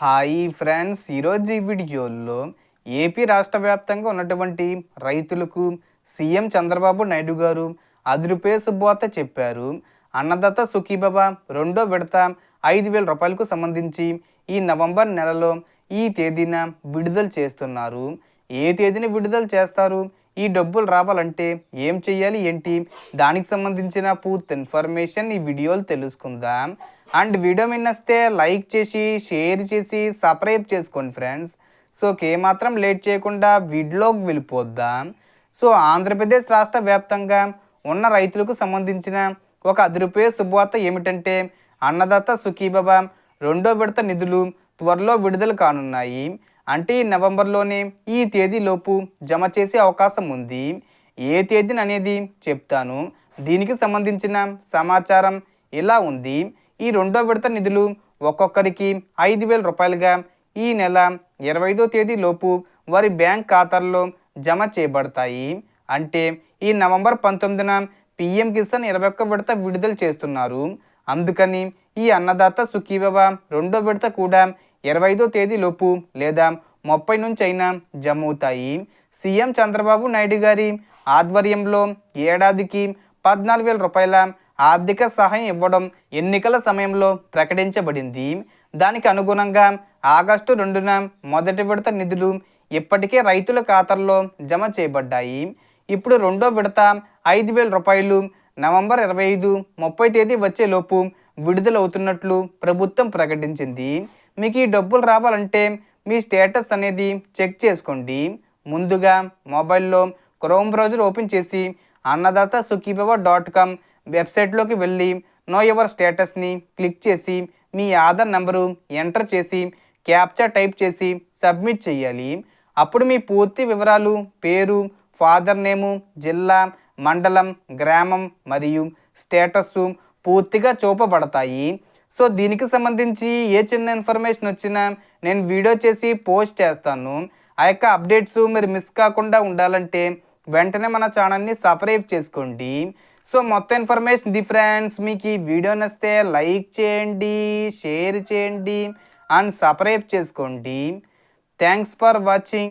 Hi friends ఈరోజు ఈ వీడియోలో ఏపీ రాష్ట్ర వ్యాప్తంగా ఉన్నటువంటి రైతులకు సీఎం చంద్రబాబు నాయుడు గారు అదిరిపే శుభవార్త చెప్పారు. అన్నదాత సుఖీబాబా రెండో విడత ఐదు వేల రూపాయలకు సంబంధించి ఈ నవంబర్ నెలలో ఈ తేదీన విడుదల చేస్తున్నారు. ఏ తేదీన విడుదల చేస్తారు? ఈ డబ్బులు రావాలంటే ఏం చేయాలి ఏంటి? దానికి సంబంధించిన పూర్తి ఇన్ఫర్మేషన్ ఈ వీడియోలు తెలుసుకుందాం. అండ్ వీడియో మిన్నస్తే లైక్ చేసి షేర్ చేసి సబ్స్క్రైబ్ చేసుకోండి ఫ్రెండ్స్. సో ఏమాత్రం లేట్ చేయకుండా వీడియోకి వెళ్ళిపోద్దాం. సో ఆంధ్రప్రదేశ్ రాష్ట్ర వ్యాప్తంగా ఉన్న రైతులకు సంబంధించిన ఒక అదిరిపోయే శుభవార్త ఏమిటంటే అన్నదాత సుఖీబాబా రెండో విడత నిధులు త్వరలో విడుదల కానున్నాయి. అంటే ఈ నవంబర్లోనే ఈ తేదీలోపు జమ చేసే అవకాశం ఉంది. ఏ తేదీని అనేది చెప్తాను. దీనికి సంబంధించిన సమాచారం ఇలా ఉంది? ఈ రెండో విడత నిధులు ఒక్కొక్కరికి ఐదు వేల రూపాయలుగా ఈ నెల ఇరవై ఐదో తేదీలోపు వారి బ్యాంక్ ఖాతాల్లో జమ చేయబడతాయి. అంటే ఈ నవంబర్ పంతొమ్మిదిన పిఎం కిసాన్ ఇరవై ఒక్క విడత విడుదల చేస్తున్నారు. అందుకని ఈ అన్నదాత సుఖీభవ రెండో విడత కూడా ఇరవై ఐదో తేదీలోపు లేదా ముప్పై నుంచి అయినా జమవుతాయి సీఎం చంద్రబాబు నాయుడు గారి ఆధ్వర్యంలో ఏడాదికి పద్నాలుగు వేల రూపాయల ఆర్థిక సహాయం ఇవ్వడం ఎన్నికల సమయంలో ప్రకటించబడింది. దానికి అనుగుణంగా ఆగస్టు రెండున మొదటి విడత నిధులు ఇప్పటికే రైతుల ఖాతాల్లో జమ చేయబడ్డాయి. ఇప్పుడు రెండో విడత ఐదు వేల రూపాయలు నవంబర్ ఇరవై ఐదు ముప్పై తేదీ వచ్చేలోపు విడుదలవుతున్నట్లు ప్రభుత్వం ప్రకటించింది. మీకు ఈ డబ్బులు రావాలంటే మీ స్టేటస్ అనేది చెక్ చేసుకోండి. ముందుగా మొబైల్లో క్రోమ్ బ్రౌజర్ ఓపెన్ చేసి అన్నదాత సుఖీభవ డాట్ కామ్ వెబ్సైట్లోకి వెళ్ళి నో యువర్ స్టేటస్ని క్లిక్ చేసి మీ ఆధార్ నెంబరు ఎంటర్ చేసి క్యాప్చా టైప్ చేసి సబ్మిట్ చేయాలి. అప్పుడు మీ పూర్తి వివరాలు పేరు ఫాదర్ నేము జిల్లా మండలం గ్రామం మరియు స్టేటస్ పూర్తిగా చూపబడతాయి. సో దీనికి సంబంధించి ఏ చిన్న ఇన్ఫర్మేషన్ వచ్చినా నేను వీడియో చేసి పోస్ట్ చేస్తాను. ఆ యొక్క అప్డేట్స్ మీరు మిస్ కాకుండా ఉండాలంటే వెంటనే మన ఛానల్ని సబ్స్క్రైబ్ చేసుకోండి. సో మొత్తం ఇన్ఫర్మేషన్ ది ఫ్రెండ్స్ మీకు ఈ వీడియో నచ్చితే లైక్ చేయండి షేర్ చేయండి అండ్ సబ్స్క్రైబ్ చేసుకోండి. Thanks for watching.